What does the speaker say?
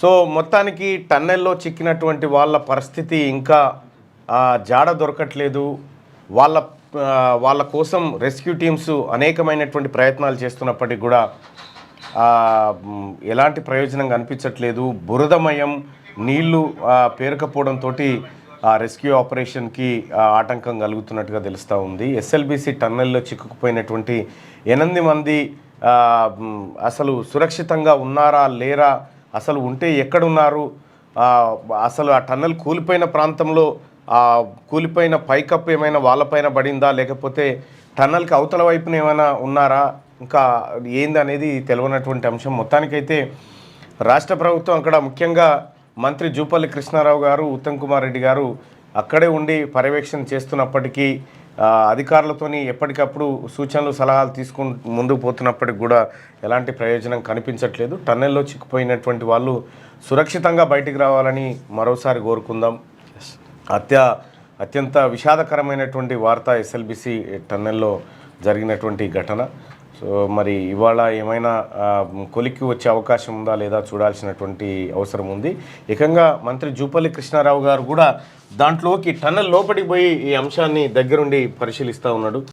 So మొత్తానికి టన్నెల్లో చిక్కినటువంటి వాళ్ళ పరిస్థితి ఇంకా జాడ దొరకట్లేదు. వాళ్ళ వాళ్ళ కోసం రెస్క్యూ టీమ్స్ అనేకమైనటువంటి ప్రయత్నాలు చేస్తున్నప్పటికీ కూడా ఎలాంటి ప్రయోజనం కనిపించట్లేదు. బురదమయం నీళ్ళు పేరుకపోవడంతో ఆ రెస్క్యూ ఆపరేషన్కి ఆటంకం కలుగుతున్నట్టుగా తెలుస్తూ ఉంది. ఎస్ఎల్బిసి టన్నెల్లో చిక్కుకుపోయినటువంటి ఎనిమిది మంది అసలు సురక్షితంగా ఉన్నారా లేరా అసలు ఉంటే ఎక్కడున్నారు? అసలు ఆ టన్నెల్ కూలిపోయిన ప్రాంతంలో ఆ కూలిపోయిన పైకప్పు ఏమైనా వాళ్ళపైన పడిందా? లేకపోతే టన్నెల్కి అవతల వైపున ఏమైనా ఉన్నారా? ఇంకా ఏంది అనేది తెలియనటువంటి అంశం. మొత్తానికైతే రాష్ట్ర ప్రభుత్వం అక్కడ ముఖ్యంగా మంత్రి జూపల్లి కృష్ణారావు గారు ఉత్తమ్ కుమార్ రెడ్డి గారు అక్కడే ఉండి పర్యవేక్షణ చేస్తున్నప్పటికీ అధికారులతోని ఎప్పటికప్పుడు సూచనలు సలహాలు తీసుకుని ముందుకు పోతున్నప్పటికి కూడా ఎలాంటి ప్రయోజనం కనిపించట్లేదు. టన్నెల్లో చిక్కుపోయినటువంటి వాళ్ళు సురక్షితంగా బయటికి రావాలని మరోసారి కోరుకుందాం. అత్య అత్యంత విషాదకరమైనటువంటి వార్త ఎస్ఎల్బిసి టన్నెల్లో జరిగినటువంటి ఘటన. సో మరి ఇవాళ ఏమైనా కొలిక్కి వచ్చే అవకాశం ఉందా లేదా చూడాల్సినటువంటి అవసరం ఉంది. ఏకంగా మంత్రి జూపల్లి కృష్ణారావు గారు కూడా దాంట్లోకి టన్నల్ లోపలికి పోయి ఈ అంశాన్ని దగ్గరుండి పరిశీలిస్తూ ఉన్నాడు.